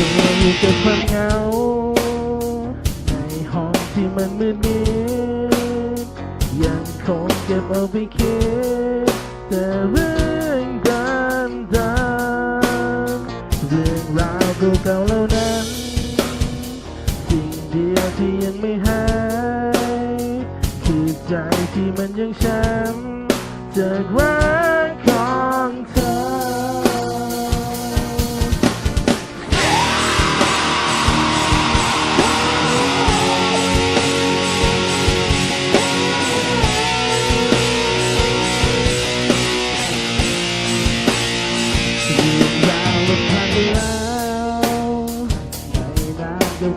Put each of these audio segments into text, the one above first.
ตัวอยู่กับความเหงา ในห้องที่มันมืดมิดยังคงเก็บเอาไปคิดแต่เรื่องการดำเรื่องราวเก่าๆเหล่านั้น สิ่งเดียวที่ยังไม่หาย คือใจที่มันยังช้ำจากรักของ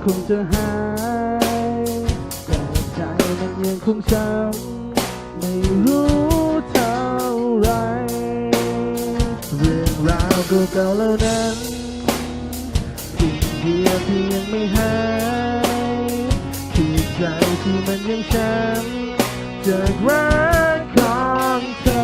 คงจะหายแต่ใจมันยังคงช้ำไม่รู้เท่าไร เรื่องราวเก่าๆเหล่านั้นสิ่งเดียวที่ยังไม่หายคือใจที่มันยังช้ำจากรักของเธอ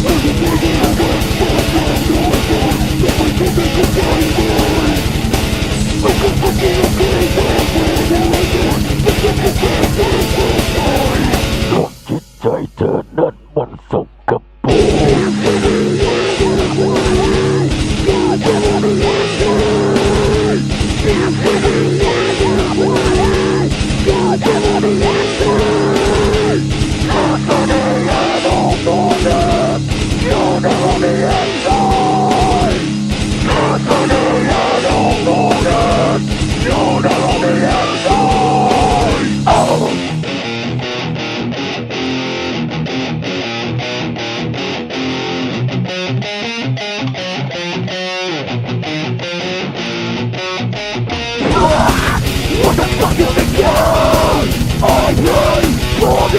Fucking okay, okay, okay, okay, okay, okay, okay, okay, okay, okay, okay, okay, okay, the okay, not to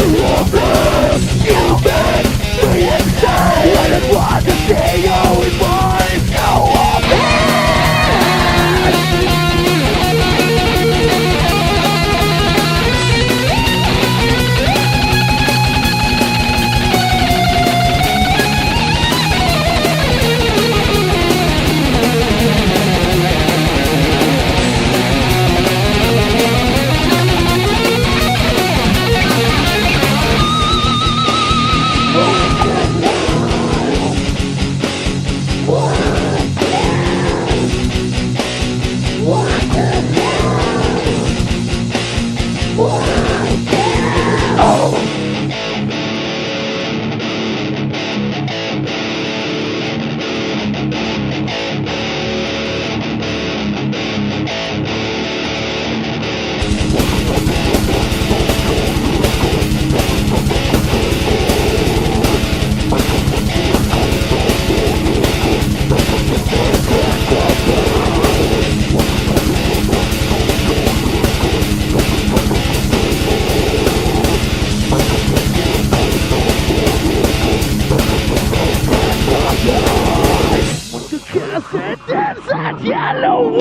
Raw on!